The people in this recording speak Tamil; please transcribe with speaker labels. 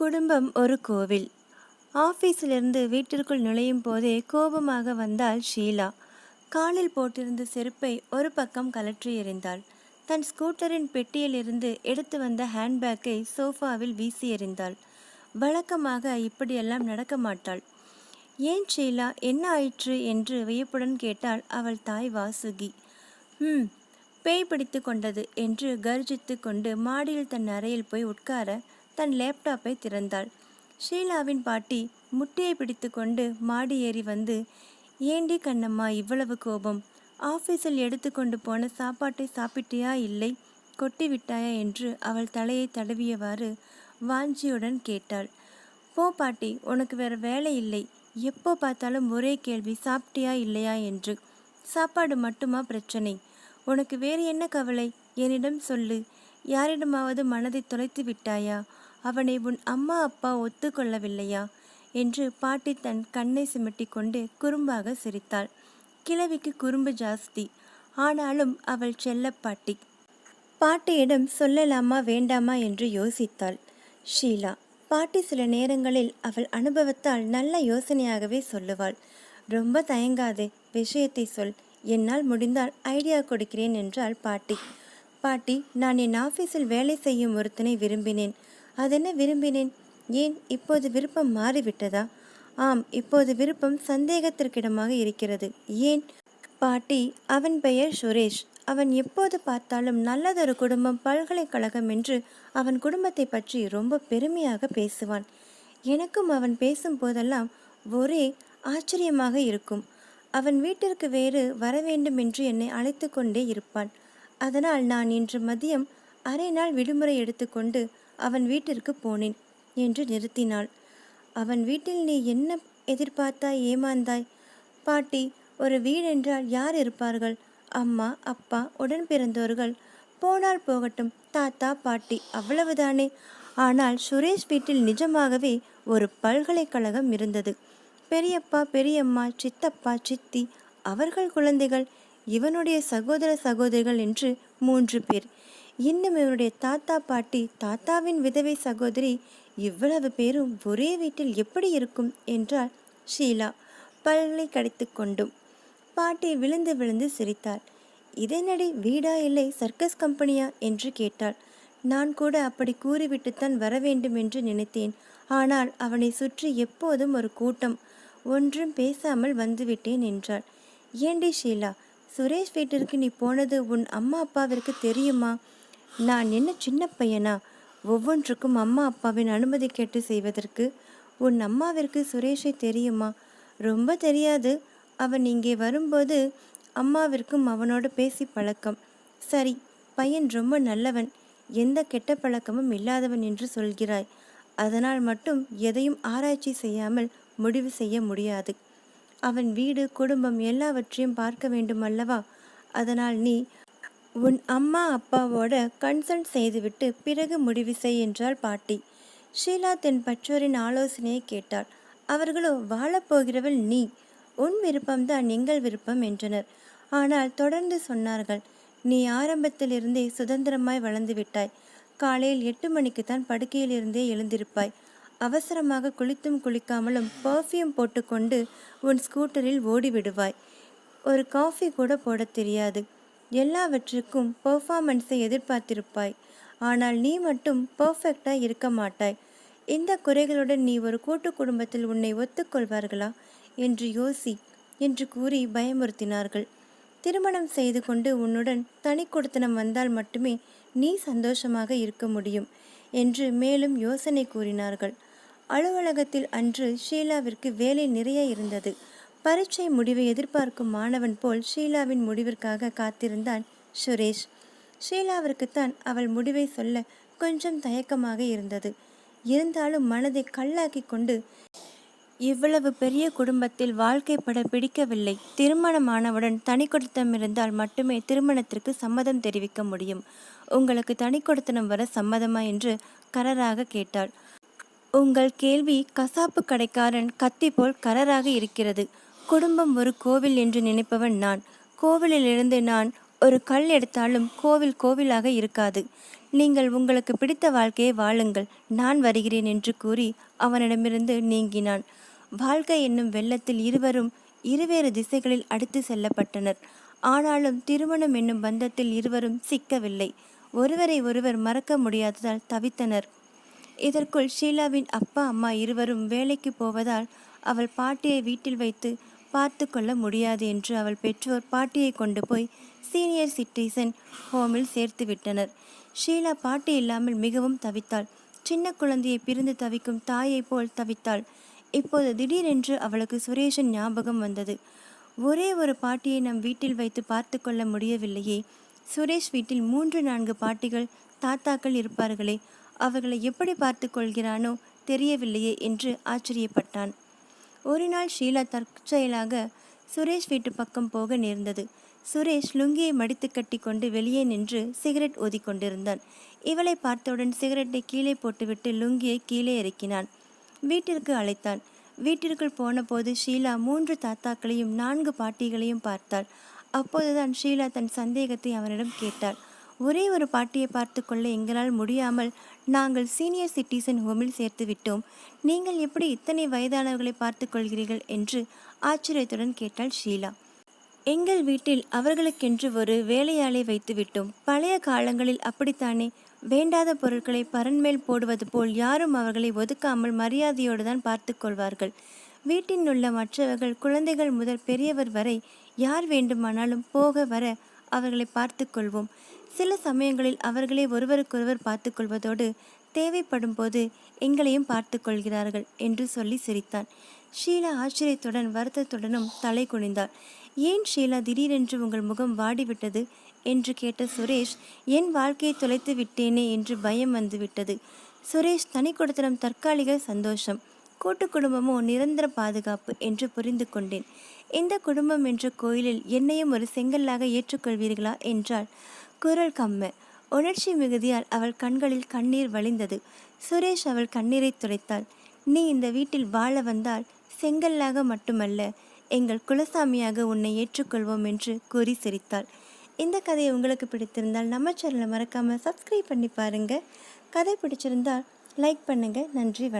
Speaker 1: குடும்பம் ஒரு கோவில். ஆஃபீஸிலிருந்து வீட்டிற்குள் நுழையும் போதே கோபமாக வந்தாள் ஷீலா. காலில் போட்டிருந்த செருப்பை ஒரு பக்கம் கலற்றி எறிந்தாள். தன் ஸ்கூட்டரின் பெட்டியிலிருந்து எடுத்து வந்த ஹேண்ட்பேக்கை சோஃபாவில் வீசி எறிந்தாள். வழக்கமாக இப்படியெல்லாம் நடக்க மாட்டாள். ஏன் ஷீலா என்ன ஆயிற்று? என்று வியப்புடன் கேட்டாள் அவள் தாய் வாசுகி. ம் பேய் பிடித்து கொண்டது என்று கர்ஜித்து கொண்டு மாடியில் தன் அறையில் போய் உட்கார தன் லேப்டாப்பை திறந்தாள். ஷீலாவின் பாட்டி முட்டியை பிடித்து கொண்டு மாடி ஏறி வந்து ஏண்டி கண்ணம்மா இவ்வளவு கோபம்? ஆஃபீஸில் எடுத்துக்கொண்டு போன சாப்பாட்டை சாப்பிட்டியா இல்லை? கொட்டி விட்டாயா? என்று அவள் தலையை தடவியவாறு வாஞ்சியுடன் கேட்டாள். போ பாட்டி உனக்கு வேற வேலை இல்லை. எப்போ பார்த்தாலும் ஒரே கேள்வி சாப்பிட்டியா இல்லையா? என்று. சாப்பாடு மட்டுமா பிரச்சனை? உனக்கு வேறு என்ன கவலை? என்னிடம் சொல்லு. யாரிடமாவது மனதை தொலைத்து விட்டாயா? அவனை உன் அம்மா அப்பா ஒத்துக்கொள்ளவில்லையா? என்று பாட்டி தன் கண்ணை சிமிட்டி கொண்டு குறும்பாக சிரித்தாள். கிழவிக்கு குறும்பு ஜாஸ்தி. ஆனாலும் அவள் செல்ல பாட்டி. பாட்டியிடம் சொல்லலாமா வேண்டாமா என்று யோசித்தாள். ஷீலா பாட்டி சில நேரங்களில் அவள் அனுபவத்தால் நல்ல யோசனையாகவே சொல்லுவாள். ரொம்ப தயங்காதே விஷயத்தை சொல். என்னால் முடிந்தால் ஐடியா கொடுக்கிறேன் என்றாள் பாட்டி. பாட்டி நான் என் ஆஃபீஸில் வேலை செய்யும் ஒருத்தனை விரும்பினேன். அதென்ன விரும்பினேன்? ஏன் இப்போது விருப்பம் மாறிவிட்டதா? ஆம் இப்போது விருப்பம் சந்தேகத்திற்கிடமாக இருக்கிறது. ஏன்? பாட்டி அவன் பெயர் சுரேஷ். அவன் எப்போது பார்த்தாலும் நல்லதொரு குடும்பம் பல்கலைக்கழகம் என்று அவன் குடும்பத்தை பற்றி ரொம்ப பெருமையாக பேசுவான். எனக்கும் அவன் பேசும் போதெல்லாம் ஒரே ஆச்சரியமாக இருக்கும். அவன் வீட்டிற்கு வேறு வர வேண்டும் என்று என்னை அழைத்து கொண்டே இருப்பான். அதனால் நான் இன்று மதியம் அரை நாள் விடுமுறை எடுத்துக்கொண்டு அவன் வீட்டிற்கு போனேன் என்று நிறுத்தினாள். அவன் வீட்டில் நீ என்ன எதிர்பார்த்தாய் ஏமாந்தாய்? பாட்டி ஒரு வீடென்றால் யார் இருப்பார்கள்? அம்மா அப்பா உடன் பிறந்தோர்கள். போனால் போகட்டும் தாத்தா பாட்டி அவ்வளவுதானே. ஆனால் சுரேஷ் வீட்டில் நிஜமாகவே ஒரு பல்கலைக்கழகம் இருந்தது. பெரியப்பா பெரியம்மா சித்தப்பா சித்தி அவர்கள் குழந்தைகள் இவனுடைய சகோதர சகோதரிகள் என்று மூன்று பேர். இன்னும் இவனுடைய தாத்தா பாட்டி தாத்தாவின் விதவை சகோதரி இவ்வளவு பேரும் ஒரே வீட்டில் எப்படி இருக்கும் என்றாள் ஷீலா. பல்லை கடித்து கொண்டும் பாட்டி விழுந்து விழுந்து சிரித்தாள். இதனடி வீடா இல்லை சர்க்கஸ் கம்பெனியா? என்று கேட்டாள். நான் கூட அப்படி கூறிவிட்டுத்தான் வர வேண்டும் என்று நினைத்தேன். ஆனால் அவனை சுற்றி எப்போதும் ஒரு கூட்டம். ஒன்றும் பேசாமல் வந்துவிட்டேன் என்றாள். ஏண்டி ஷீலா சுரேஷ் வீட்டிற்கு நீ போனது உன் அம்மா அப்பாவிற்கு தெரியுமா? நான் என்ன சின்ன பையனா? ஒவ்வொன்றுக்கும் அம்மா அப்பாவின் அனுமதி கேட்டு செய்வதற்கு உன் அம்மாவிற்கு சுரேஷை தெரியுமா? ரொம்ப தெரியாது. அவன் இங்கே வரும்போது அம்மாவிற்கும் அவனோடு பேசி பழக்கம். சரி பையன் ரொம்ப நல்லவன். எந்த கெட்ட பழக்கமும் இல்லாதவன் என்று சொல்கிறாய். அதனால் மட்டும் எதையும் ஆராய்ச்சி செய்யாமல் முடிவு செய்ய முடியாது. அவன் வீடு குடும்பம் எல்லாவற்றையும் பார்க்க வேண்டும் அல்லவா அதனால் நீ உன் அம்மா அப்பாவோட கன்சல்ட் செய்துவிட்டு பிறகு முடிவு செய் என்றாள் பாட்டி. ஷீலா தன் பெற்றோரின் ஆலோசனையை கேட்டாள். அவர்களோ வாழப்போகிறவள் நீ. உன் விருப்பம்தான் எங்கள் விருப்பம் என்றனர். ஆனால் தொடர்ந்து சொன்னார்கள் நீ ஆரம்பத்திலிருந்தே சுதந்திரமாய் வளர்ந்து விட்டாய். காலையில் எட்டு மணிக்கு தான் படுக்கையிலிருந்தே எழுந்திருப்பாய். அவசரமாக குளித்தும் குளிக்காமலும் பர்ஃப்யூம் போட்டுக்கொண்டு உன் ஸ்கூட்டரில் ஓடிவிடுவாய். ஒரு காஃபி கூட போடத் தெரியாது. எல்லாவற்றுக்கும் பெர்ஃபார்மன்ஸை எதிர்பார்த்திருப்பாய். ஆனால் நீ மட்டும் பர்ஃபெக்டாக இருக்க மாட்டாய். இந்த குறைகளுடன் நீ ஒரு கூட்டு குடும்பத்தில் உன்னை ஒத்துக்கொள்வார்களா? என்று யோசி என்று கூறி பயமுறுத்தினார்கள். திருமணம் செய்து கொண்டு உன்னுடன் தனி கொடுத்தனம் வந்தால் மட்டுமே நீ சந்தோஷமாக இருக்க முடியும் என்று மேலும் யோசனை கூறினார்கள். அலுவலகத்தில் அன்று ஷீலாவிற்கு வேலை நிறைய இருந்தது. பரீட்சை முடிவை எதிர்பார்க்கும் மாணவன் போல் ஷீலாவின் முடிவிற்காக காத்திருந்தான் சுரேஷ். ஷீலாவிற்குத்தான் அவள் முடிவை சொல்ல கொஞ்சம் தயக்கமாக இருந்தது. இருந்தாலும் மனதை கல்லாக்கி கொண்டு இவ்வளவு பெரிய குடும்பத்தில் வாழ்க்கைப்பட பிடிக்கவில்லை. திருமணமானவுடன் தனி கொடுத்தம் இருந்தால் மட்டுமே திருமணத்திற்கு சம்மதம் தெரிவிக்க முடியும். உங்களுக்கு தனி கொடுத்தனம் வர சம்மதமா? என்று கரராக கேட்டாள். உங்கள் கேள்வி கசாப்பு கடைக்காரன் கத்தி போல் கரராக இருக்கிறது. குடும்பம் ஒரு கோவில் என்று நினைப்பவன் நான். கோவிலிலிருந்து நான் ஒரு கல் எடுத்தாலும் கோவில் கோவிலாக இருக்காது. நீங்கள் உங்களுக்கு பிடித்த வாழ்க்கையை வாழுங்கள். நான் வருகிறேன் என்று கூறி அவனிடமிருந்து நீங்கினான். வாழ்க்கை என்னும் வெள்ளத்தில் இருவரும் இருவேறு திசைகளில் அடித்து செல்லப்பட்டனர். ஆனாலும் திருமணம் என்னும் பந்தத்தில் இருவரும் சிக்கவில்லை. ஒருவரை ஒருவர் மறக்க முடியாததால் தவித்தனர். இதற்குள் ஷீலாவின் அப்பா அம்மா இருவரும் வேலைக்கு போவதால் அவள் பாட்டியை வீட்டில் வைத்து பார்த்து கொள்ள முடியாது என்று அவள் பெற்றோர் பாட்டியை கொண்டு போய் சீனியர் சிட்டிசன் ஹோமில் சேர்த்து விட்டனர். ஷீலா பாட்டி இல்லாமல் மிகவும் தவித்தாள். சின்ன குழந்தையை பிரிந்து தவிக்கும் தாயைப் போல் தவித்தாள். இப்போது திடீரென்று அவளுக்கு சுரேஷன் ஞாபகம் வந்தது. ஒரே ஒரு பாட்டியை நம் வீட்டில் வைத்து பார்த்து கொள்ள முடியவில்லையே. சுரேஷ் வீட்டில் மூன்று நான்கு பாட்டிகள் தாத்தாக்கள் இருப்பார்களே அவர்களை எப்படி பார்த்து கொள்கிறானோ தெரியவில்லையே என்று ஆச்சரியப்பட்டான். ஒரு நாள் ஷீலா தற்செயலாக சுரேஷ் வீட்டு பக்கம் போக நேர்ந்தது. சுரேஷ் லுங்கியை மடித்து கட்டி கொண்டு வெளியே நின்று சிகரெட் ஓதிக்கொண்டிருந்தான் இவளை பார்த்தவுடன் சிகரெட்டை கீழே போட்டுவிட்டு லுங்கியை கீழே இறக்கினான். வீட்டிற்கு அழைத்தான். வீட்டிற்குள் போனபோது ஷீலா மூன்று தாத்தாக்களையும் நான்கு பாட்டிகளையும் பார்த்தாள். அப்போதுதான் ஷீலா தன் சந்தேகத்தை அவனிடம் கேட்டாள். ஒரே ஒரு பாட்டியை பார்த்து கொள்ள எங்களால் முடியாமல் நாங்கள் சீனியர் சிட்டிசன் ஹோமில் சேர்த்து விட்டோம். நீங்கள் எப்படி இத்தனை வயதானவர்களை பார்த்து கொள்கிறீர்கள் என்று ஆச்சரியத்துடன் கேட்டாள் ஷீலா. எங்கள் வீட்டில் அவர்களுக்கென்று ஒரு வேலையாளை வைத்து விட்டோம். பழைய காலங்களில் அப்படித்தானே? வேண்டாத பொருட்களை பரன்மேல் போடுவது போல் யாரும் அவர்களை ஒதுக்காமல் மரியாதையோடு தான் பார்த்து கொள்வார்கள். வீட்டில் உள்ள மற்றவர்கள் குழந்தைகள் முதல் பெரியவர் வரை யார் வேண்டுமானாலும் போக வர அவர்களை பார்த்து கொள்வோம். சில சமயங்களில் அவர்களே ஒருவருக்கொருவர் பார்த்து கொள்வதோடு தேவைப்படும் போது எங்களையும் பார்த்து கொள்கிறார்கள் என்று சொல்லி சிரித்தான். ஷீலா ஆச்சரியத்துடன் வருத்தத்துடனும் தலை குனிந்தாள். ஏன் ஷீலா திடீரென்று உங்கள் முகம் வாடிவிட்டது? என்று கேட்ட சுரேஷ் என் வாழ்க்கையை தொலைத்து விட்டேனே என்று பயம் வந்துவிட்டது. சுரேஷ் தனி கொடுத்தனம் தற்காலிக சந்தோஷம். கூட்டு குடும்பமோ நிரந்தர பாதுகாப்பு என்று புரிந்து கொண்டேன். இந்த குடும்பம் என்ற கோயிலில் என்னையும் ஒரு செங்கல்லாக ஏற்றுக்கொள்வீர்களா? என்றாள். குரல் கம்ம. உணர்ச்சி மிகுதியால் அவள் கண்களில் கண்ணீர் வழிந்தது. சுரேஷ் அவள் கண்ணீரை துடைத்தாள். நீ இந்த வீட்டில் வாழ வந்தால் செங்கல்லாக மட்டுமல்ல எங்கள் குலசாமியாக உன்னை ஏற்றுக்கொள்வோம் என்று கூறி சிரித்தாள். இந்த கதையை உங்களுக்கு பிடித்திருந்தால் நம்ம சேனலை மறக்காமல் சப்ஸ்கிரைப் பண்ணி பாருங்கள் கதை பிடிச்சிருந்தால் லைக் பண்ணுங்கள் நன்றி வணக்கம்.